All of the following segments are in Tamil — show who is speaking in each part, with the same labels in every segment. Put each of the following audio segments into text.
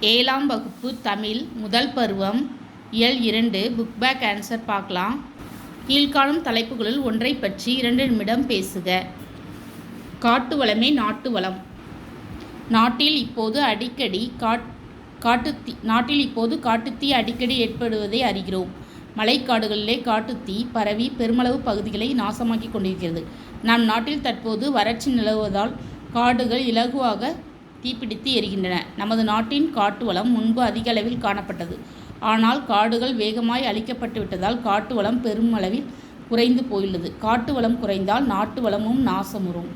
Speaker 1: ஏழாம் வகுப்பு தமிழ் முதல் பருவம். இயல் இரண்டு புக் பேக் ஆன்சர் பார்க்கலாம். கீழ்காணும் தலைப்புகளில் ஒன்றை பற்றி இரண்டு நிமிடம் பேசுக. காட்டு வளமே நாட்டு வளம். நாட்டில் இப்போது அடிக்கடி காட் காட்டுத்தீ நாட்டில் இப்போது காட்டுத்தீ அடிக்கடி ஏற்படுவதை அறிகிறோம். மலைக்காடுகளிலே காட்டுத்தீ பரவி பெருமளவு பகுதிகளை நாசமாக்கி கொண்டிருக்கிறது. நம் நாட்டில் தற்போது வறட்சி நிலவுவதால் காடுகள் இலகுவாக தீப்பிடித்து எரிகின்றன. நமது நாட்டின் காட்டு வளம் முன்பு அதிக அளவில் காணப்பட்டது. ஆனால் காடுகள் வேகமாய் அழிக்கப்பட்டு விட்டதால் காட்டு வளம் பெருமளவில் குறைந்து போயுள்ளது. காட்டு வளம் குறைந்தால் நாட்டு வளமும் நாசமுறும்.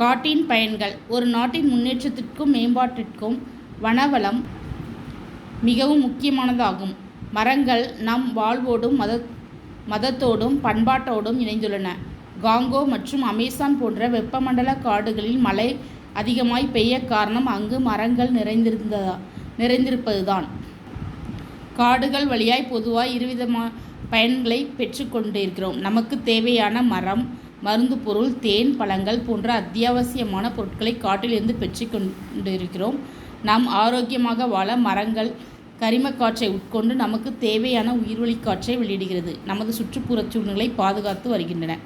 Speaker 1: காட்டின் பயன்கள். ஒரு நாட்டின் முன்னேற்றத்திற்கும் மேம்பாட்டிற்கும் வனவளம் மிகவும் முக்கியமானதாகும். மரங்கள் நம் வாழ்வோடும் மத மதத்தோடும் பண்பாட்டோடும் இணைந்துள்ளன. காங்கோ மற்றும் அமேசான் போன்ற வெப்பமண்டல காடுகளில் மலை அதிகமாய் பெய்ய காரணம் அங்கு மரங்கள் நிறைந்திருந்ததா நிறைந்திருப்பதுதான். காடுகள் வழியாய் பொதுவாய் இருவிதமான பயன்களை பெற்றுக்கொண்டிருக்கிறோம். நமக்கு தேவையான மரம் மருந்து பொருள் தேன் பழங்கள் போன்ற அத்தியாவசியமான பொருட்களை காட்டிலிருந்து பெற்றுக்கொண்டிருக்கிறோம். நாம் ஆரோக்கியமாக வாழ மரங்கள் கரிம காற்றை உட்கொண்டு நமக்கு தேவையான உயிர்வழி காற்றை வெளியிடுகிறது. நமது சுற்றுப்புறச் சூழ்நிலை பாதுகாத்து வருகின்றன.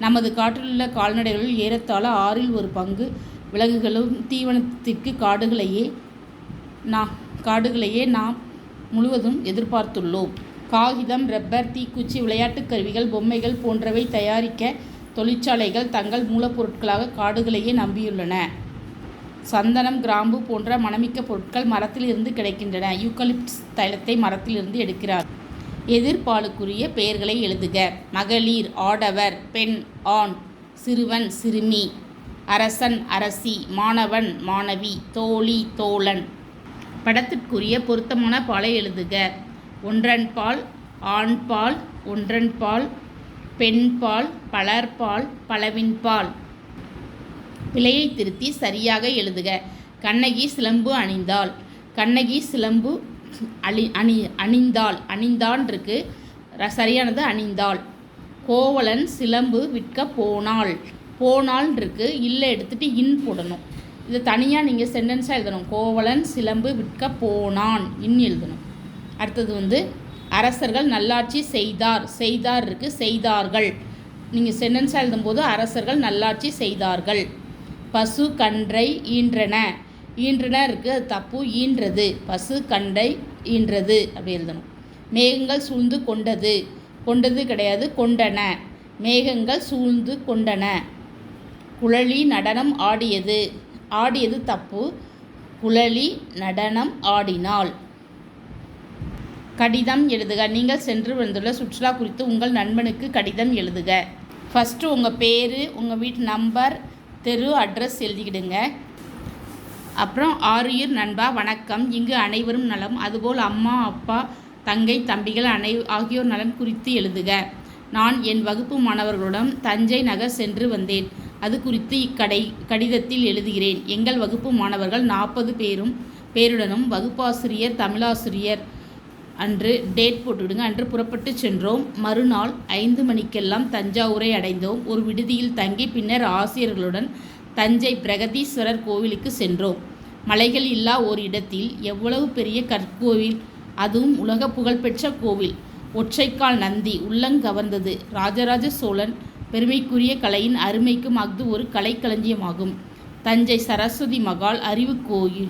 Speaker 1: நமது காட்டிலுள்ள கால்நடைகளில் ஏறத்தாழ ஆறில் ஒரு பங்கு விலங்குகளும் தீவனத்திற்கு காடுகளையே நான் காடுகளையே நாம் முழுவதும் எதிர்பார்த்துள்ளோம். காகிதம் ரப்பர் தீக்குச்சி விளையாட்டுக் கருவிகள் பொம்மைகள் போன்றவை தயாரிக்க தொழிற்சாலைகள் தங்கள் மூலப்பொருட்களாக காடுகளையே நம்பியுள்ளன. சந்தனம் கிராம்பு போன்ற மணமிக்க பொருட்கள் மரத்திலிருந்து கிடைக்கின்றன. யூக்கலிப்டஸ் தைலத்தை மரத்திலிருந்து எடுக்கிறார். எதிர்பாலுக்குரிய பெயர்களை எழுதுக. மகளிர் ஆடவர் பெண் ஆண் சிறுவன் சிறுமி. அரசன் அரசி மாணவன் மாணவி தோழி தோழன். படத்திற்குரிய பொருத்தமான பாலை எழுதுக. ஒன்றன் பால் ஆண் பால் ஒன்றன் பால் பெண் பால் பலர்பால் பலவின் பால். பிழையை திருத்தி சரியாக எழுதுக. கண்ணகி சிலம்பு அணிந்தாள். கண்ணகி சிலம்பு அழி அணி அணிந்தாள். அணிந்தான் இருக்கு சரியானது அணிந்தாள். கோவலன் சிலம்பு விற்க போனாள். போனால் இருக்கு இல்லை எடுத்துகிட்டு இன் போடணும். இது தனியாக நீங்கள் சென்டென்ஸாக எழுதணும். கோவலன் சிலம்பு விற்க போனான் இன் எழுதணும். அடுத்தது வந்து அரசர்கள் நல்லாட்சி செய்தார். செய்தார் இருக்கு செய்தார்கள் நீங்கள் சென்டென்ஸாக எழுதும்போது அரசர்கள் நல்லாட்சி செய்தார்கள். பசு கன்றை ஈன்றன. ஈன்றன இருக்கு அது தப்பு ஈன்றது. பசு கன்றை ஈன்றது அப்படி எழுதணும். மேகங்கள் சூழ்ந்து கொண்டது. கொண்டது கிடையாது கொண்டன. மேகங்கள் சூழ்ந்து கொண்டன. குழலி நடனம் ஆடியது. ஆடியது தப்பு. குழலி நடனம் ஆடினாள் கடிதம் எழுதுக. நீங்கள் சென்று வந்துள்ள சுற்றுலா குறித்து உங்கள் நண்பனுக்கு கடிதம் எழுதுக. ஃபஸ்ட்டு உங்கள் பேர் உங்கள் வீட்டு நம்பர் தெரு அட்ரஸ் எழுதிக்கிடுங்க. அப்புறம் ஆரியூர் நண்பா வணக்கம். இங்கு அனைவரும் நலம். அதுபோல் அம்மா அப்பா தங்கை தம்பிகள் அனை ஆகியோர் நலன் குறித்து எழுதுக. நான் என் வகுப்பு மாணவர்களுடன் தஞ்சை நகர் சென்று வந்தேன். அது குறித்து இக்கடை கடிதத்தில் எழுதுகிறேன். எங்கள் வகுப்பு மாணவர்கள் நாற்பது பேரும் பேருடனும் வகுப்பாசிரியர் தமிழாசிரியர் அன்று டேட் போட்டுவிடுங்க. அன்று புறப்பட்டு சென்றோம். மறுநாள் ஐந்து மணிக்கெல்லாம் தஞ்சாவூரை அடைந்தோம். ஒரு விடுதியில் தங்கி பின்னர் ஆசிரியர்களுடன் தஞ்சை பிரகதீஸ்வரர் கோவிலுக்கு சென்றோம். மலைகள் இல்லா ஒரு இடத்தில் எவ்வளவு பெரிய கற்கோவில். அதுவும் உலக புகழ்பெற்ற கோவில். ஒற்றைக்கால் நந்தி உள்ளங்கவர்ந்தது ராஜராஜ சோழன் பெருமைக்குரிய கலையின் அருமைக்கும் அஃது ஒரு கலைக்களஞ்சியமாகும். தஞ்சை சரஸ்வதி மகால் அறிவு கோயில்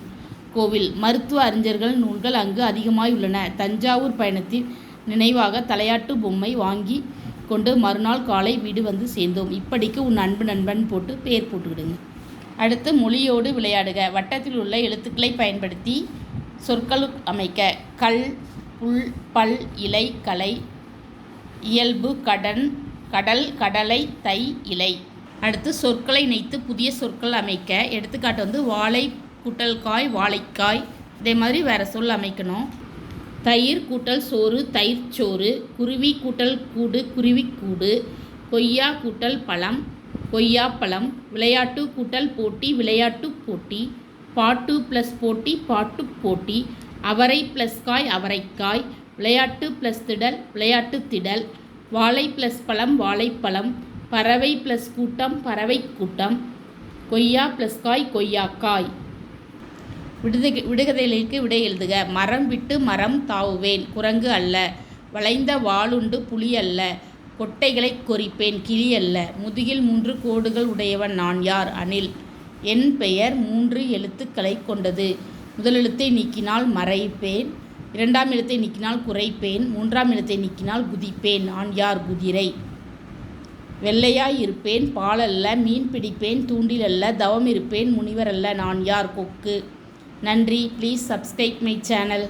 Speaker 1: கோவில். மருத்துவ அறிஞர்கள் நூல்கள் அங்கு அதிகமாய் உள்ளன. தஞ்சாவூர் பயணத்தின் நினைவாக தலையாட்டு பொம்மை வாங்கி கொண்டு மறுநாள் காலை வீடு வந்து சேர்ந்தோம். இப்படிக்கு உன் அன்பு நண்பன் போட்டு பேர் போட்டுக்கிடுங்க. அடுத்து மொழியோடு விளையாடுக. வட்டத்தில் உள்ள எழுத்துக்களை பயன்படுத்தி சொற்கள் அமைக்க. கல் புல் பல் இலை கலை இயல்பு கடன் கடல் கடலை தை இலை. அடுத்து சொற்களை இணைத்து புதிய சொற்கள் அமைக்க. எடுத்துக்காட்டு வந்து வாழை கூட்டல் காய் வாழைக்காய். இதே மாதிரி வேறு சொல் அமைக்கணும். தயிர் கூட்டல் சோறு தயிர் சோறு. குருவி கூட்டல் கூடு குருவிக்கூடு கொய்யா கூட்டல் பழம். கொய்யாப்பழம் விளையாட்டு கூட்டல் போட்டி விளையாட்டு போட்டி. பாட்டு ப்ளஸ் போட்டி பாட்டு போட்டி. அவரை ப்ளஸ் காய் அவரைக்காய். விளையாட்டு ப்ளஸ் திடல் விளையாட்டு திடல். வாழை ப்ளஸ் பழம் வாழைப்பழம் பறவை ப்ளஸ் கூட்டம் பறவை கூட்டம் கொய்யா ப்ளஸ் காய் கொய்யாக்காய் விடுதை விடுகதைகளுக்கு விடை எழுதுக. மரம் விட்டு மரம் தாவுவேன் குரங்கு அல்ல. வளைந்த வாளுண்டு புலி அல்ல. கொட்டைகளை கொறிப்பேன் கிளி அல்ல. முதுகில் மூன்று கோடுகள் உடையவன் நான் யார்? அனில். என் பெயர் மூன்று எழுத்துக்களை கொண்டது. முதலெழுத்தை நீக்கினால் மறைப்பேன். இரண்டாம் இடத்தை நீக்கினால் குறைப்பேன் மூன்றாம் இடத்தை நீக்கினால் குதிப்பேன். நான் யார் குதிரை? வெள்ளையாய் இருப்பேன் பாலல்ல மீன் பிடிப்பேன் தூண்டில் அல்ல தவம் இருப்பேன் முனிவர் அல்ல நான் யார் கொக்கு? நன்றி. Please subscribe my channel